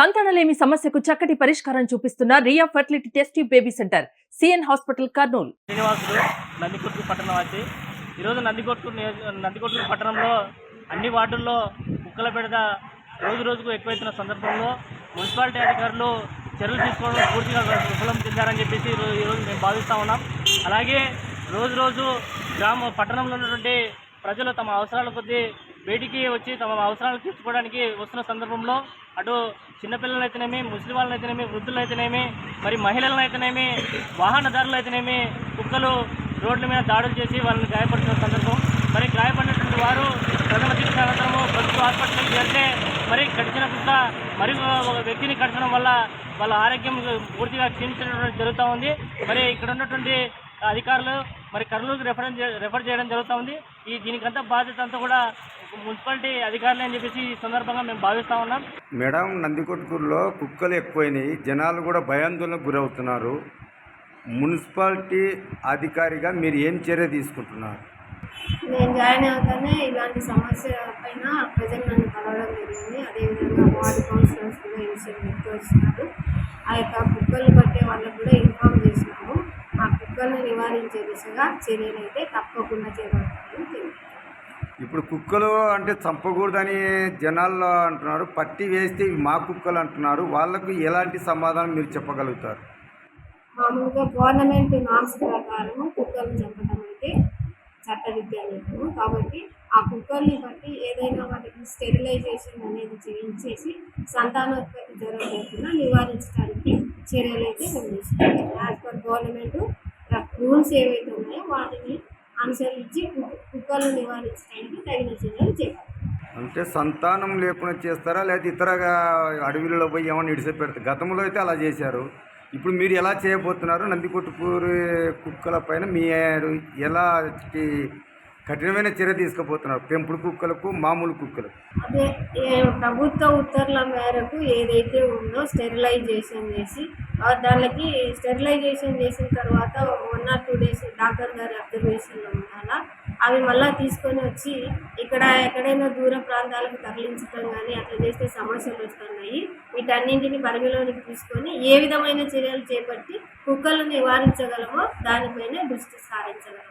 సంతానలేమి సమస్యకు చక్కటి పరిష్కారం చూపిస్తున్న Riya fertility test baby centre CN hospital Kurnool. Srinivasulu Nandikotkur వచ్చి ఈరోజు నందికొట్టు నియోజ- నందికొట్టు పట్టణంలో అన్ని వార్డుల్లో కుక్కల బెడద రోజు రోజుకు ఎక్కువైతున్న సందర్భంలో మున్సిపాలిటీ అధికారులు చర్యలు తీసుకోవడం పూర్తిగా విఫలం చెందారని చెప్పేసి ఈరోజు మేము భావిస్తూ ఉన్నాం. అలాగే రోజు రోజు గ్రామ పట్టణంలో ఉన్నటువంటి ప్రజలు తమ అవసరాల కొద్దీ బయటికి వచ్చి తమ అవసరాలు తీర్చుకోవడానికి వస్తున్న సందర్భంలో అటు చిన్నపిల్లలైతేనేమి ముస్లిం వాళ్ళనైతేనేమి వృద్ధులైతేనేమి అయితేనేమి మరి మహిళలనైతేనేమి వాహనదారులైతేనేమి వాహనదారులు అయితేనేమి కుక్కలు రోడ్ల మీద దాడులు చేసి వాళ్ళని గాయపడుతున్న సందర్భం. మరి గాయపడినటువంటి వారు ప్రథమ చికిత్స అనంతరము ప్రభుత్వ హాస్పిటల్కి వెళ్తే మరి కడిచిన కుక్క మరి ఒక వ్యక్తిని కడచడం వల్ల వాళ్ళ ఆరోగ్యం పూర్తిగా క్షీణించడం జరుగుతూ ఉంది. మరి ఇక్కడ ఉన్నటువంటి అధికారులు మరి కర్నూలుకి రెఫర్ రెఫర్ చేయడం జరుగుతూ ఉంది. ఈ దీనికంతా బాధ్యత అంతా కూడా మున్సిపాలిటీ అధికారులే అని చెప్పేసి ఈ సందర్భంగా మేము భావిస్తూ ఉన్నాం. మేడం నందికొట్కూరులో కుక్కలు ఎక్కువైనాయి. జనాలు కూడా భయాందోళనకు గురవుతున్నారు. మున్సిపాలిటీ అధికారిగా మీరు ఏం చర్య తీసుకుంటున్నారు? నేను జాయిన్ అవగానే ఇలాంటి సమస్య పైన ప్రజలు నన్ను కలవడం జరిగింది. అదేవిధంగా వార్డు కౌన్సిలర్స్ కూడా ఇనిషియేటివ్ వచ్చినారు ఆ యొక్క కుక్కలు పట్టే వాళ్ళకు కూడా ఇన్ఫామ్ చేసినాము. ఆ కుక్కల్ని నివారించే దిశగా చర్యలు అయితే తప్పకుండా చేపడతామని తెలియదు ఇప్పుడు కుక్కలు అంటే చంపకూడదని జనాల్లో అంటున్నారు పట్టి వేస్తే మా కుక్కలు అంటున్నారు వాళ్ళకు ఎలాంటి సమాధానం మీరు చెప్పగలుగుతారు? మామూలుగా గవర్నమెంట్ నామ్స్ ప్రకారం కుక్కలు చంపడం అయితే చట్టవిద్యాలయము. కాబట్టి ఆ కుక్కల్ని బట్టి ఏదైనా వాటికి స్టెరిలైజేషన్ అనేది చేయించేసి సంతానోత్పత్తి జరగకుండా నివారించడానికి చర్యలు అయితే మేము యాజ్ పర్ గవర్నమెంట్ రూల్స్ ఏవైతే ఉన్నాయో వాటిని అనుసరించి కు- కుక్కలను నివారించడానికి తగిన చర్యలు చేపట్టాలి అంటే సంతానం లేకుండా చేస్తారా? లేదా ఇతరగా అడవిలో పోయి ఏమైనా ఇడిసి పెడతారు గతంలో అయితే అలా చేశారు. ఇప్పుడు మీరు ఎలా చేయబోతున్నారు? నందికొట్టుకూరు కుక్కల పైన మీరు ఎలా కఠినమైన చర్య తీసుకుపోతున్నారు? పెంపుడు కుక్కలకు మామూలు కుక్కలకు? అదే ఏ ప్రభుత్వ ఉత్తర్వుల మేరకు ఏదైతే ఉందో స్టెరిలైజేషన్ చేసి దానికి స్టెరిలైజేషన్ చేసిన తర్వాత one or two days doctor గారి అబ్జర్వేషన్లో ఉండాలా? అవి మళ్ళీ తీసుకొని వచ్చి ఇక్కడ ఎక్కడైనా దూర ప్రాంతాలకు తరలించడం కానీ అట్లా చేస్తే సమస్యలు వస్తున్నాయి. వీటన్నింటిని పరిగణలోనికి తీసుకొని ఏ విధమైన చర్యలు చేపట్టి కుక్కలను నివారించగలమో దానిపైన దృష్టి సారించగలం